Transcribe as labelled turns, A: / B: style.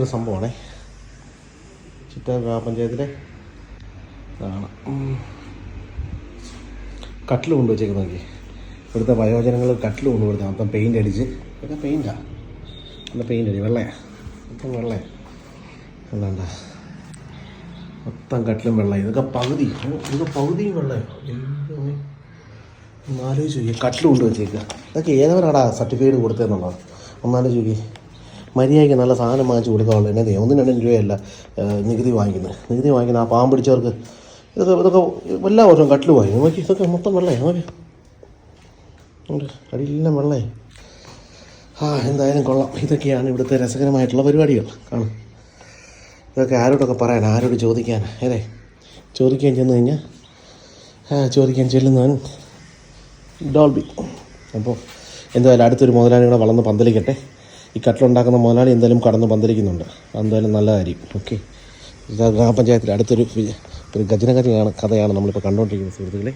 A: ഒരു സംഭവമാണേ. ചിറ്റ ഗ്രാമപഞ്ചായത്തിലെ ഇതാണ്. കട്ടിൽ കൊണ്ടുവച്ചേക്ക് നോക്കി ഇവിടുത്തെ വയോജനങ്ങൾ കട്ടിൽ കൊണ്ടുവരുന്നത് മൊത്തം പെയിന്റ് അടിച്ച്. ഇതൊക്കെ പെയിന്റാണ് നല്ല പെയിന്റ് അടി വെള്ളയാണ് മൊത്തം വെള്ളയാണ് അല്ലാണ്ട മൊത്തം കട്ടിലും വെള്ളം ഇതൊക്കെ പകുതി. ഇതൊക്കെ പകുതിയും വെള്ളമാണ് ഒന്നാലോചിച്ച് കട്ടിൽ കൊണ്ടുവച്ചേക്കുക ഇതൊക്കെ ഏതവരാടാ സർട്ടിഫിക്കറ്റ് കൊടുത്തതെന്നുള്ളത്? ഒന്നാലോചിച്ച് നോക്കി മര്യാദയ്ക്ക് നല്ല സാധനം വാങ്ങിച്ച് കൊടുക്കാവുള്ളൂ. എന്നെ ഒന്നും രണ്ടും രൂപയല്ല നികുതി വാങ്ങിക്കുന്നത്. നികുതി വാങ്ങിക്കുന്ന ആ പാവം പിടിച്ചവർക്ക് ഇതൊക്കെ ഇതൊക്കെ എല്ലാ വർഷവും കട്ടിൽ വാങ്ങി നോക്കി ഇതൊക്കെ മൊത്തം വെള്ളേ നോക്കി. അടിയെല്ലാം വെള്ളേ ആ എന്തായാലും കൊള്ളാം. ഇതൊക്കെയാണ് ഇവിടുത്തെ രസകരമായിട്ടുള്ള പരിപാടികൾ. കാണും. ഇതൊക്കെ ആരോടൊക്കെ പറയാൻ ആരോട് ചോദിക്കാൻ? അതെ ചോദിക്കാൻ ചെന്ന് കഴിഞ്ഞാൽ ചോദിക്കാൻ ചെല്ലുന്നവൻ ഡോൾബി. അപ്പോൾ എന്തായാലും അടുത്തൊരു മുതലാളി കൂടെ വളർന്ന് പന്തലിക്കട്ടെ. ഈ കട്ടിലുണ്ടാക്കുന്ന മുതലാളി എന്തായാലും കടന്ന് പന്തിരിക്കുന്നുണ്ട് എന്തായാലും നല്ല കാര്യം. ഓക്കെ ഗ്രാമപഞ്ചായത്തിൽ അടുത്തൊരു ഒരു ഗജനകഥയാണ് കഥയാണ് നമ്മളിപ്പോൾ കണ്ടുകൊണ്ടിരിക്കുന്നത് സുഹൃത്തുക്കളെ.